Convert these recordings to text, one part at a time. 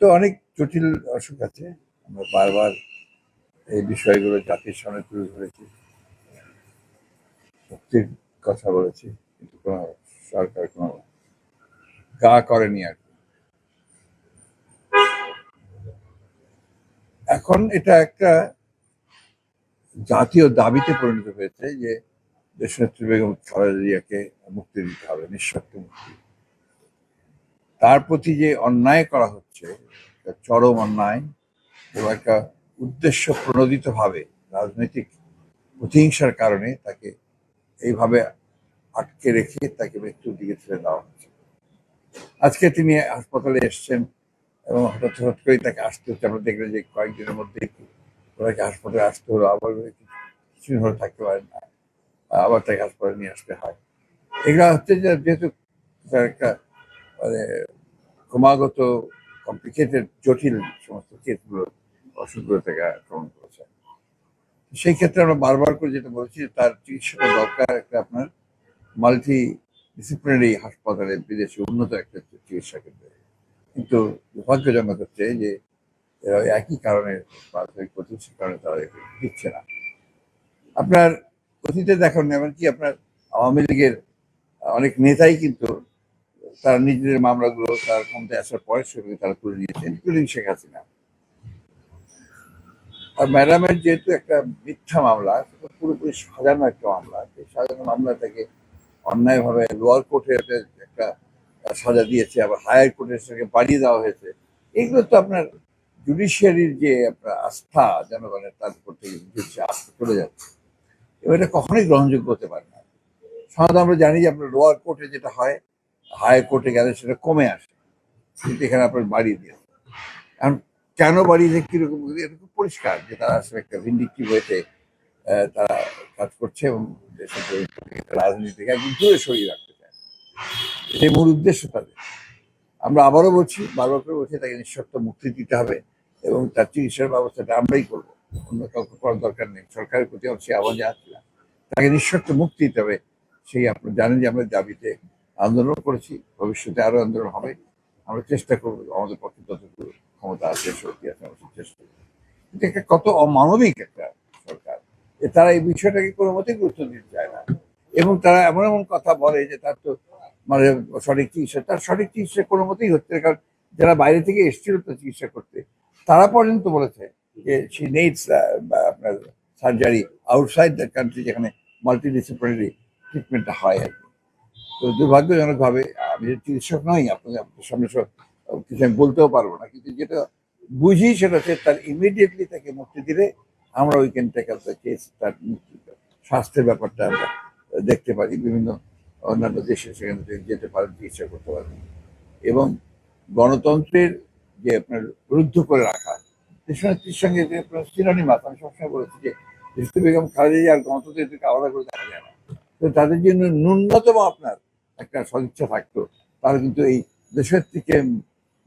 তো অনেক জটিল অসুখ আছে। আমরা বারবার এই বিষয়গুলো জাতির সামনে তুলে ধরেছি। মুক্তির কথা বলেছি, কিন্তু কোনো সরকার কোনো গা করেনি আর কি। এখন এটা একটা জাতীয় দাবিতে পরিণত হয়েছে যে দেশনেত্রী বেগম খালেদা জিয়াকে মুক্তি দিতে হবে নিঃশর্ত মুক্তি। তার প্রতি যে অন্যায় করা হচ্ছে চরম অন্যায় এবং একটা উদ্দেশ্য প্রণোদিত ভাবে রাজনৈতিক প্রতিহিংসার কারণে তাকে এইভাবে আটকে রেখে তাকে মৃত্যুর দিকে ছেড়ে দেওয়া হচ্ছে। আজকে তিনি হাসপাতালে এসছেন এবং হঠাৎ হঠাৎ করেই তাকে আসতে হচ্ছে। আমরা দেখলেন যে কয়েকদিনের মধ্যে ওনাকে হাসপাতালে আসতে হলো, আবার কিছুদিন হলে থাকতে পারেন না, আবার তাকে হাসপাতালে নিয়ে আসতে হয়। এগুলো হচ্ছে যেহেতু তার একটা মানে ক্রমাগত কমপ্লিকেটেড জটিল সমস্ত কেসগুলো অসুখগুলো থেকে আক্রমণ করেছে। সেই ক্ষেত্রে আমরা বারবার করে যেটা বলছি তার চিকিৎসাটা দরকার একটা আপনার মাল্টি ডিসিপ্লিনারি হাসপাতালে, বিদেশে উন্নত একটা চিকিৎসা কেন্দ্রে। কিন্তু দুর্ভাগ্যজনক হচ্ছে যে এরা একই কারণে প্রাথমিক প্রতিষ্ঠার কারণে তারা দিচ্ছে না। আপনার অতীতে দেখুন এমনকি আপনার আওয়ামী লীগের অনেক নেতাই কিন্তু তারা নিজেদের মামলাগুলো তার ক্ষমতায় আসার পরে সেগুলো তারা তুলে নিয়েছে, ইনক্লুডিং শেখ হাসিনা। আর ম্যাডামের যেহেতু একটা মিথ্যা মামলা পুরোপুরি সাজানো একটা মামলা, সেই সাজানো মামলাটাকে অন্যায়ভাবে লোয়ার কোর্টে একটা সাজা দিয়েছে, আবার হায়ার কোর্টে সেটাকে বাড়িয়ে দেওয়া হয়েছে। এগুলো তো আপনার জুডিশিয়ারির যে আপনার আস্থা জনগণের, তার উপর থেকে আস্থা চলে যাচ্ছে। এবার এটা কখনোই গ্রহণযোগ্য হতে পারে না। সাধারণত আমরা জানি যে আপনার লোয়ার কোর্টে যেটা হয় হায়ার কোর্টে গেলে সেটা কমে আসে। কিন্তু এখানে আপনার বাড়িয়ে দিয়েছে। এখন কেন বাড়িয়ে দিয়ে কীরকম এটা পরিষ্কার যে তারা আসলে একটা ভিন্ডিকটিভ হয়েছে তারা কাজ করছে এবং দেশের রাজনীতি থেকে একদম দূরে সরিয়ে রাখতে চায়। এটাই মূল উদ্দেশ্য তাদের। আমরা আবারও বলছি, বারবার করে বলছি, তাকে নিঃশর্ত মুক্তি দিতে হবে এবং তার চিকিৎসার ব্যবস্থাটা আমরাই করব। অন্য কাউকে করার দরকার নেই। সরকারের প্রতি আমি সে আহ্বান জানাচ্ছিলাম। তাকে নিঃশর্ত মুক্তি দিতে হবে। সেই আপনি জানেন যে আমরা দাবিতে আন্দোলন করেছি, ভবিষ্যতে আরও আন্দোলন হবে। আমরা চেষ্টা করব, আমাদের পক্ষে যতটুকু ক্ষমতা আছে, শক্তি আছে, আমরা চেষ্টা করব। এটা একটা কত অমানবিক একটা সরকার। তারা এই বিষয়টাকে কোনো মতেই গুরুত্ব দিতে চায় না। এবং তারা এমন এমন কথা বলে যে তার তো মানে সঠিক চিকিৎসা, তার সঠিক চিকিৎসা কোনো মতেই হচ্ছে কারণ যারা বাইরে থেকে এসেছিল তার চিকিৎসা করতে, তারা পর্যন্ত বলেছে যে সি নেইডস আপনার সার্জারি আউটসাইড দ্য কান্ট্রি যেখানে মাল্টি ডিসিপ্লিনারি ট্রিটমেন্টটা হয় আর কি। তো দুর্ভাগ্যজনকভাবে আমি চিকিৎসক নই, আপনাদের সামনে সব কিছু আমি বলতেও পারব না। কিন্তু যেটা বুঝি সেটা হচ্ছে তার ইমিডিয়েটলি তাকে মুক্তি দিলে আমরা ওই can take up the case তার মুক্তি স্বাস্থ্যের ব্যাপারটা আমরা দেখতে পারি, বিভিন্ন অন্যান্য দেশে সেখানে যেতে পারেন, চিকিৎসা করতে পারেন। এবং গণতন্ত্রের যে আপনার রুদ্ধ করে রাখা, দেশনেত্রীর সঙ্গে যে আপনার সিনোনিমাস আমি সবসময় বলেছি যে দেশটি বেগম খালেদা আর গণতন্ত্রের আলাদা করে দেখা যায় না। তো তাদের জন্য ন্যূনতম আপনার একটা সদিচ্ছা থাকতো তাহলে কিন্তু এই দেশের থেকে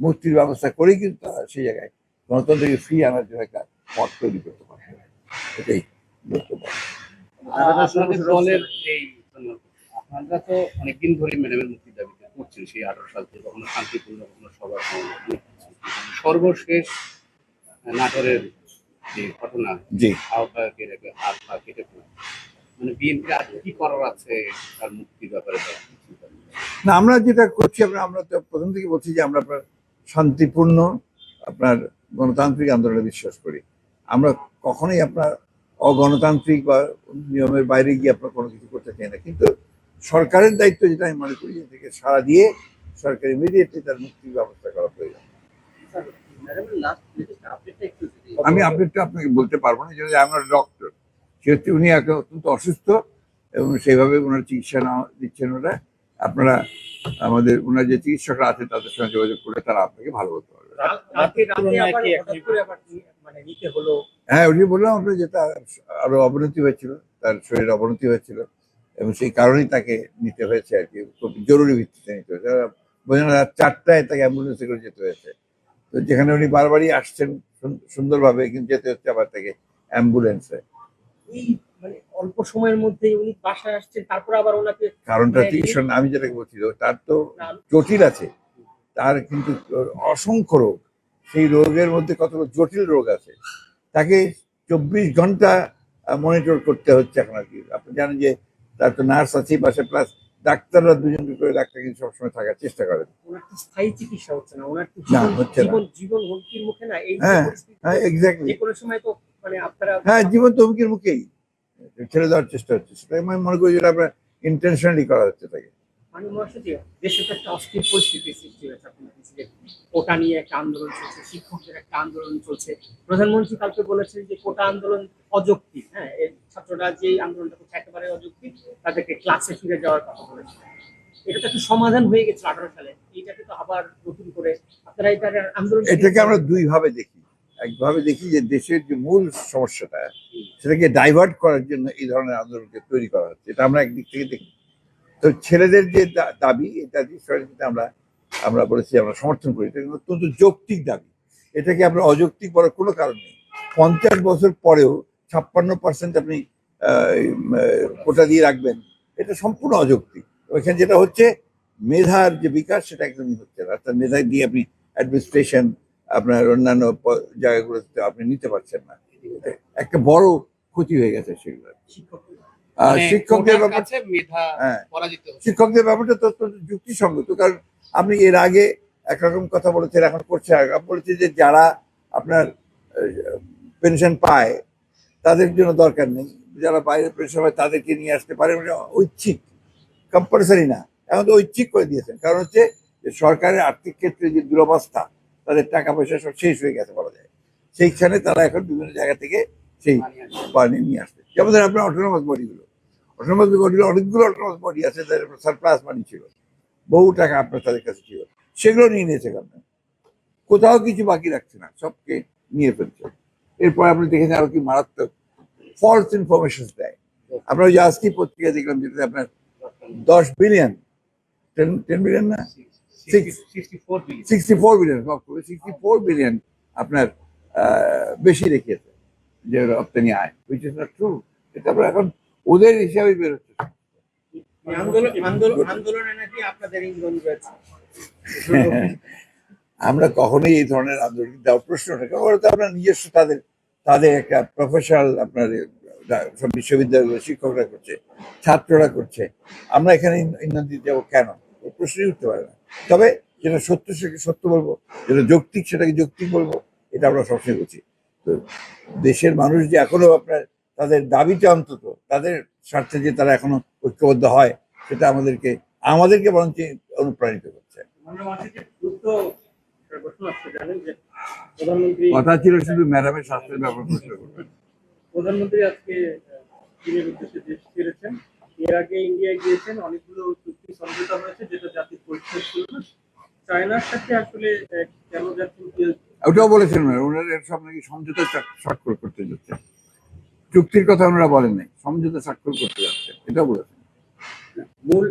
মুক্তির ব্যবস্থা করেই কিন্তু তারা সেই জায়গায় গণতন্ত্রকে ফ্রি আনার জন্য একটা পথ তৈরি করতে পারে এটাই বক্তব্য। আপনারা তো অনেকদিন ধরে ম্যাডামের মুক্তির দাবিতে করছেন সেই আঠারো সাল থেকে কখনো শান্তিপূর্ণ কখনো সভা। সর্বশেষ নাটোরের যে ঘটনা জি। আহ্বায়কের হাত পা কেটে মানে বিএনপি আর কি করার আছে তার মুক্তির ব্যাপারে? না, আমরা যেটা করছি, আমরা আমরা তো প্রথম থেকে বলছি যে আমরা আপনার শান্তিপূর্ণ, আপনার গণতান্ত্রিক আন্দোলনে বিশ্বাস করি। আমরা কখনোই আপনার অগণতান্ত্রিক বা নিয়মের বাইরে গিয়ে আপনার কোনো কিছু করতে চাই না। কিন্তু সরকারের দায়িত্ব যেটা আমি মনে করি, এটাকে সাড়া দিয়ে সরকার ইমিডিয়েটলি তার মুক্তির ব্যবস্থা করা প্রয়োজন। আমি আপডেটটা আপনাকে বলতে পারব না যেহেতু আমার ডক্টর সেহেতু উনি এখন অত্যন্ত অসুস্থ এবং সেইভাবে ওনার চিকিৎসা না দিচ্ছেন ওরা। আপনারা আমাদের ওনার যে চিকিৎসকরা আছে তাদের সঙ্গে যোগাযোগ করলে তারা আপনাকে ভালো করতে পারবে। করে আবার মানে নিতে হলো? হ্যাঁ যে বললাম আপনার যেটা আরও অবনতি হয়েছিল তার শরীরে অবনতি হয়েছিল এবং সেই কারণেই তাকে নিতে হয়েছে আর কি খুব জরুরি ভিত্তিতে নিতে হয়েছে। বোঝা না রাত চারটায় তাকে অ্যাম্বুলেন্সে করে যেতে হয়েছে। তো যেখানে উনি বারবারই আসছেন সুন- সুন্দরভাবে কিন্তু যেতে হচ্ছে আবার তাকে অ্যাম্বুলেন্সে। এই অল্প সময়ের মধ্যেই উনি বাসায় আসছেন তারপর আবার ওনাকে কারণটা চিকিৎসা আমি যেটাকে বলছি তার তো জটিল আছে। তার কিন্তু অসংখ্য রোগ। সেই রোগের মধ্যে কতগুলো জটিল রোগ আছে। তাকে চব্বিশ ঘণ্টা মনিটর করতে হচ্ছে এখন আর কি। আপনি জানেন যে তার তো নার্স আছে পাশে প্লাস ডাক্তাররা দুজন করে ডাক্তার কিন্তু সবসময় থাকার চেষ্টা করেন ওনার স্থায়ী চিকিৎসা হচ্ছে না ওনার তো না, হচ্ছে না। জীবন হুমকির মুখে না এই হ্যাঁ, হ্যাঁ এক্স্যাক্টলি যে কোনো সময় তো মানে আপনারা হ্যাঁ জীবন তো হুমকির মুখেই। ছেড়ে দেওয়ার চেষ্টা হচ্ছে। সেটা আমি মনে করি যেটা আপনার ইন্টেনশনালি করা হচ্ছে তাকে। মহাশয় যে দেশে তো একটা অস্থির পরিস্থিতির সৃষ্টি হয়েছে আপনার কোটা নিয়ে একটা আন্দোলন চলছে শিক্ষকদের একটা আন্দোলন চলছে। প্রধানমন্ত্রী কালকে বলেছেন যে কোটা আন্দোলন অযৌক্তিক হ্যাঁ ছাত্ররা যে আন্দোলনটা করছে একেবারে অযৌক্তিক তাদেরকে ক্লাসে ফিরে যাওয়ার কথা বলেছে এটা তো একটা সমাধান হয়ে গেছে আঠারো সালে এইটাকে তো আবার নতুন করে আপনারা এটার আন্দোলন এটাকে আমরা দুই ভাবে দেখি। একভাবে দেখি যে দেশের যে মূল সমস্যাটা, সেটাকে ডাইভার্ট করার জন্য এই ধরনের আন্দোলনকে তৈরি করা হচ্ছে। এটা আমরা একদিক থেকে দেখি। তো ছেলেদের যে দাবি দাবি সরকারকে আমরা আমরা বলেছি, আমরা সমর্থন করি, এটা অত্যন্ত যৌক্তিক দাবি। এটাকে আমরা অযৌক্তিক বলার কোনো কারণ নেই। পঞ্চাশ বছর পরেও ছাপ্পান্ন পার্সেন্ট আপনি কোটা দিয়ে রাখবেন, এটা সম্পূর্ণ অযৌক্তিক। ওইখানে যেটা হচ্ছে, মেধার যে বিকাশ, সেটা একদমই হচ্ছে না। অর্থাৎ মেধা দিয়ে আপনি অ্যাডমিনিস্ট্রেশন আপনার অন্যান্য জায়গাগুলোতে আপনি নিতে পারছেন না। একটা বড় ক্ষতি হয়ে গেছে সেগুলো। আর মানে শিক্ষকদের কোটার ব্যাপার কাছে মেধা হ্যাঁ। শিক্ষকদের ব্যাপারটা তো যুক্তিসঙ্গত কারণ আপনি এর আগে একরকম কথা বলেছেন এখন করছে বলেছেন যে যারা আপনার পেনশন পায় তাদের জন্য দরকার নেই। যারা বাইরে পেনশন পায় তাদেরকে নিয়ে আসতে পারে মানে ঐচ্ছিক কম্পালসারি না। এখন তো ঐচ্ছিক করে দিয়েছেন। কারণ হচ্ছে যে সরকারের আর্থিক ক্ষেত্রে যে দুরবস্থা তাদের টাকা পয়সা সব শেষ হয়ে গেছে বলা যায়। সেইখানে তারা এখন বিভিন্ন জায়গা থেকে সেই পানি নিয়ে আসছে। যেমন ধরেন আপনার অটোনোমাস বডিগুলো অটোনোমাস বডিগুলো অনেকগুলো অটোনোমাস বডি আছে যাদের সারপ্লাস মানি ছিল। বহু টাকা আপনার তাদের কাছে ছিল। সেগুলো নিয়ে নিয়েছে গভর্নমেন্ট কোথাও কিছু বাকি রাখছে না সবকে নিয়ে ফেলছে। এরপর আপনি দেখেছেন আরও কি মারাত্মক ফলস ইনফরমেশন দেয়। আমরা ওই যে আজকে পত্রিকা দেখলাম যেটাতে আপনার দশ বিলিয়ন টেন টেন বিলিয়ন না? Sixty four billion sixty four billion আপনার বেশি রেখেছে যে রপ্তানি আয় উইচ ইজ নট ট্রু এটা আমরা এখন ওদের হিসাবে বেরোচ্ছে আন্দোলন আন্দোলন নাকি আপনাদের আমরা কখনোই এই ধরনের আন্দোলন দেওয়ার প্রশ্ন কারণ তো আপনার নিজস্ব তাদের তাদের একটা প্রফেশনাল আপনার সব বিশ্ববিদ্যালয়ের শিক্ষকরা করছে ছাত্ররা করছে। আমরা এখানে ইন- ইন্ধন দিতে যাব কেন? প্রশ্নই উঠতে পারে না। তবে যেটা সত্য সেটাকে সত্য বলব যেটা যৌক্তিক সেটাকে যৌক্তিক বলব এটা আমরা সবসময় করছি তো দেশের মানুষ যে এখনও আপনার তাদের দাবিটা অন্তত তাদের স্বার্থে যে তারা এখনও ঐক্যবদ্ধ হয় সেটা আমাদেরকে আমাদেরকে বরঞ্চ অনুপ্রাণিত করছে। কথা ছিল শুধু ম্যাডামের স্বাস্থ্যের ব্যাপারে প্রশ্ন করবেন। প্রধানমন্ত্রী আজকে চীনের উদ্দেশ্যে দেশ ফিরেছেন এর আগে ইন্ডিয়ায় গিয়েছেন অনেকগুলো চুক্তি সমঝোতা হয়েছে যেটা জাতির পরিচয় ছিল না। চায়নার সাথে আসলে কেন কি ওটাও বলেছেন ওনারা ওনারা সব নাকি সমঝোতা স্বাক্ষর করতে যাচ্ছে। চুক্তির কথা ওনারা বলেন নাই সমঝোতা স্বাক্ষর করতে যাচ্ছে এটাও বলেছেন। মূল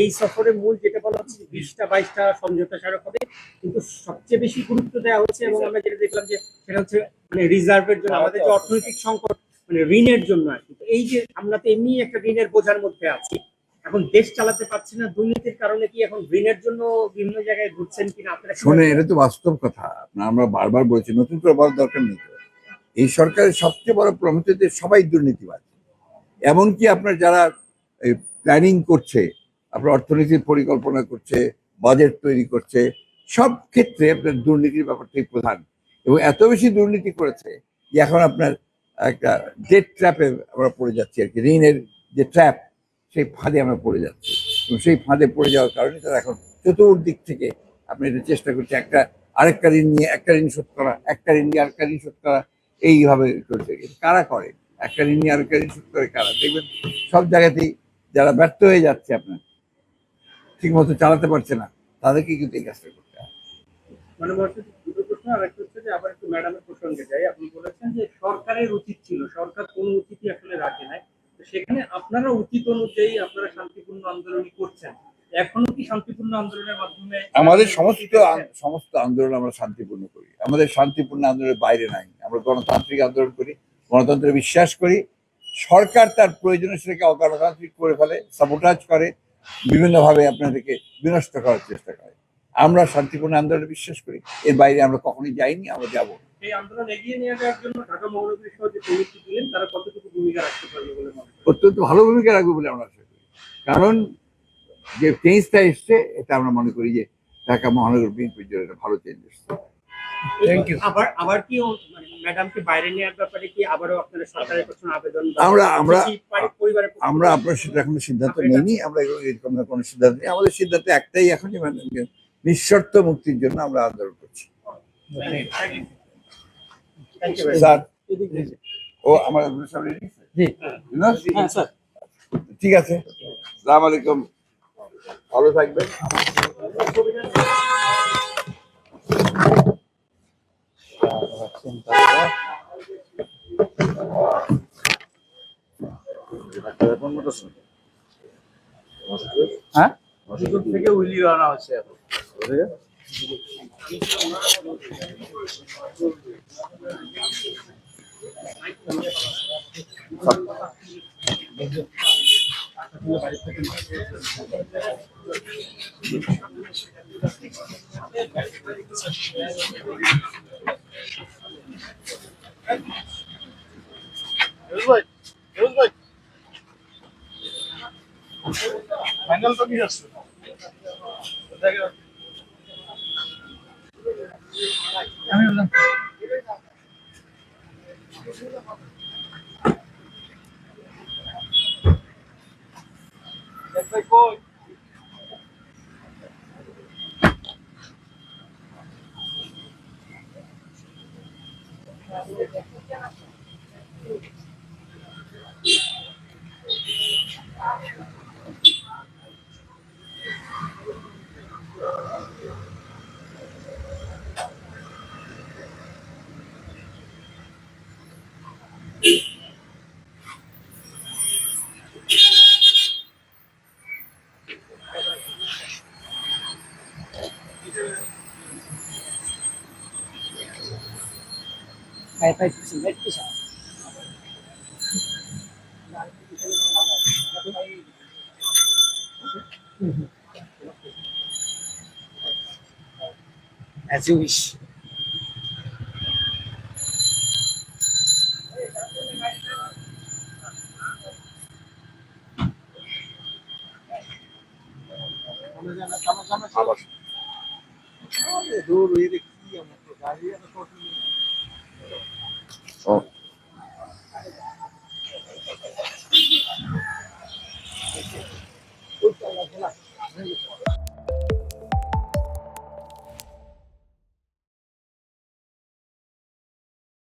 এই সফরে মূল যেটা বলা হচ্ছে বিশটা বাইশটা সমঝোতা স্মারক হবে কিন্তু সবচেয়ে বেশি গুরুত্ব দেওয়া হচ্ছে এবং আমরা যেটা দেখলাম যে সেটা হচ্ছে মানে রিজার্ভের জন্য আমাদের যে অর্থনৈতিক সংকট মানে ঋণের জন্য আর কি। এই যে আমরা তো এমনি একটা ঋণের বোঝার মধ্যে আছি এখন দেশ চালাতে পারছি না দুর্নীতির কারণে কি এখন ঋণের জন্য বিভিন্ন জায়গায় ঘুরছেন কিনা আপনারা শোনে এটা তো বাস্তব কথা। আমরা বারবার বলেছি নতুন করে বলার দরকার নেই। এই সরকারের সবচেয়ে বড় প্রমিত যে সবাই দুর্নীতিবাদ এমনকি আপনার যারা প্ল্যানিং করছে আপনার অর্থনীতির পরিকল্পনা করছে বাজেট তৈরি করছে সব ক্ষেত্রে আপনার দুর্নীতির ব্যাপারটাই প্রধান। এবং এত বেশি দুর্নীতি করেছে যে এখন আপনার একটা ডেট ট্র্যাপে আমরা পড়ে যাচ্ছি আর কি ঋণের যে ট্র্যাপ সেই ফাঁদে আমরা পড়ে যাচ্ছি। এবং সেই ফাঁদে পড়ে যাওয়ার কারণে তারা এখন চতুর্দিক থেকে আপনি এটা চেষ্টা করছে একটা আরেকটা ঋণ নিয়ে, একটা ঋণ শোধ করা, একটা ঋণ নিয়ে আরেকটা ঋণ শোধ করা, এইভাবে এটা কারা করে? একটা ঋণ নিয়ে আরেকটা ঋণ শোধ করে কারা? দেখবেন সব জায়গাতেই যারা ব্যর্থ হয়ে যাচ্ছে আপনার ঠিক মতো চালাতে পারছে না, তাদেরকে কিন্তু এই কাজটা করতে হবে মানে আপনি বলেছেন যে সরকারের উচিত ছিল, সরকার কোন উচিতই আসলে রাখে নাই। সেখানে আপনারা উচিত অনুযায়ী আপনারা শান্তিপূর্ণ আন্দোলন করছেন। এখনও কি শান্তিপূর্ণ আন্দোলনের মাধ্যমে আমাদের সমস্ত সমস্ত আন্দোলন আমরা শান্তিপূর্ণ করি। আমাদের শান্তিপূর্ণ আন্দোলনের বাইরে নাই। আমরা গণতান্ত্রিক আন্দোলন করি, গণতন্ত্রে বিশ্বাস করি। সরকার তার প্রয়োজনে সেটাকে অগণতান্ত্রিক করে ফেলে সাবোটাজ করে, বিভিন্নভাবে আপনাদেরকে বিনষ্ট করার চেষ্টা করে। আমরা শান্তিপূর্ণ আন্দোলনে বিশ্বাস করি। এর বাইরে আমরা কখনোই যাইনি, আমরা যাব এই আন্দোলন এগিয়ে নিয়ে যাওয়ার জন্য ঢাকা মহানগরী সহ যে কমিটি দিলেন তারা কতটুকু ভূমিকা রাখতে পারবে বলে মনে অত্যন্ত ভালো ভূমিকা রাখবে বলে আমরা আশা করি। কারণ যে চেঞ্জটা এসছে এটা আমরা মনে করি যে ঢাকা মহানগর বিএনপির জন্য একটা ভালো চেঞ্জ এসছে। Thank আবার আবার কি মানে ম্যাডামকে বাইরে নেওয়ার ব্যাপারে কি আবারও আপনারা সরকারের কাছে আবেদন আমরা- আমরা- পরিবারের আমরা থেকে- আপনার সেটা এখনও সিদ্ধান্ত নিইনি আমরা এরকম কোনো সিদ্ধান্ত নেই। আমাদের সিদ্ধান্ত একটাই এখন মানে নিঃশর্ত মুক্তির জন্য আমরা আন্দোলন করছি Thank you very much. Sir ও আমার সব। বিনোদ? হ্যাঁ স্যার ঠিক আছে। সালাম আলাইকুম। ভালো থাকবেন। হ্যাঁ? থেকে উইলিও আনা হচ্ছে এখন। ফাইনাল তো কি আসছে আমি বললাম काय काय सिमेंट पिशा as you wish. Vamos, vamos, vamos. दूर ही